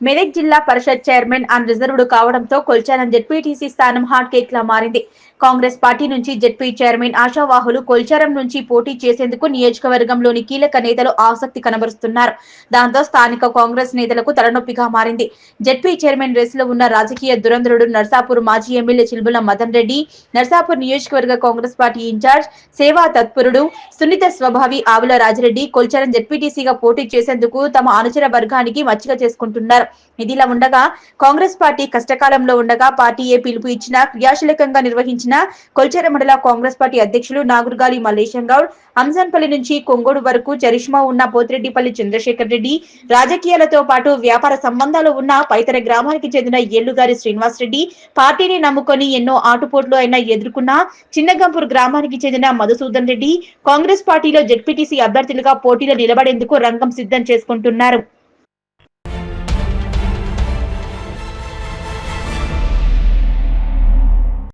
మెదక్ జిల్లా పరిషత్ chairman and reserved కావడంతో Kolcharam ZPTC స్థానం హాట్ కేక్ లా మారింది. కాంగ్రెస్ పార్టీ నుంచి జెడ్పీ చైర్మన్ ఆశావాహులు కొల్చారం నుంచి పోటీ చేసేందుకు నియోజకవర్గంలోని కీలక నేతలు ఆసక్తి కనబరుస్తున్నారు. దాంతో స్థానిక కాంగ్రెస్ నేతలకు తలనొప్పిగా మారింది. జెడ్పీ చైర్మన్ రేస్లో ఉన్న రాజకీయ దురంధ్రుడు నర్సాపూర్ మాజీ ఎమ్మెల్యే చిల్బుల మదన్ రెడ్డి నర్సాపూర్ నియోజకవర్గ కాంగ్రెస్ పార్టీ ఇన్ఛార్జ్ సేవా తత్పరుడు సున్నిత స్వభావి ఆవుల రాజిరెడ్డి కొల్చారం జెడ్పీటీసీగా పోటీ చేసేందుకు తమ అనుచర వర్గానికి మచ్చిక చేసుకుంటున్నారు. ఇదిలా ఉండగా కాంగ్రెస్ పార్టీ కష్టకాలంలో ఉండగా పార్టీయే పిలుపు ఇచ్చిన క్రియాశీలకంగా నిర్వహించిన కొల్చెర మండల కాంగ్రెస్ పార్టీ అధ్యక్షులు నాగురుగాలి మల్లేశం గౌడ్ అంజన్పల్లి నుంచి కొంగోడు వరకు చరిష్మా ఉన్న పోతిరెడ్డిపల్లి చంద్రశేఖర్ రెడ్డి రాజకీయాలతో పాటు వ్యాపార సంబంధాలు ఉన్న పైతర గ్రామానికి చెందిన ఏళ్ళుగారి శ్రీనివాస్ రెడ్డి పార్టీని నమ్ముకొని ఎన్నో ఆటుపోట్లు అయినా ఎదుర్కొన్న చిన్నగంపూర్ గ్రామానికి చెందిన మధుసూదన్ రెడ్డి కాంగ్రెస్ పార్టీలో జెడ్పీటీసీ అభ్యర్థులుగా పోటీలో నిలబడేందుకు రంగం సిద్ధం చేసుకుంటున్నారు.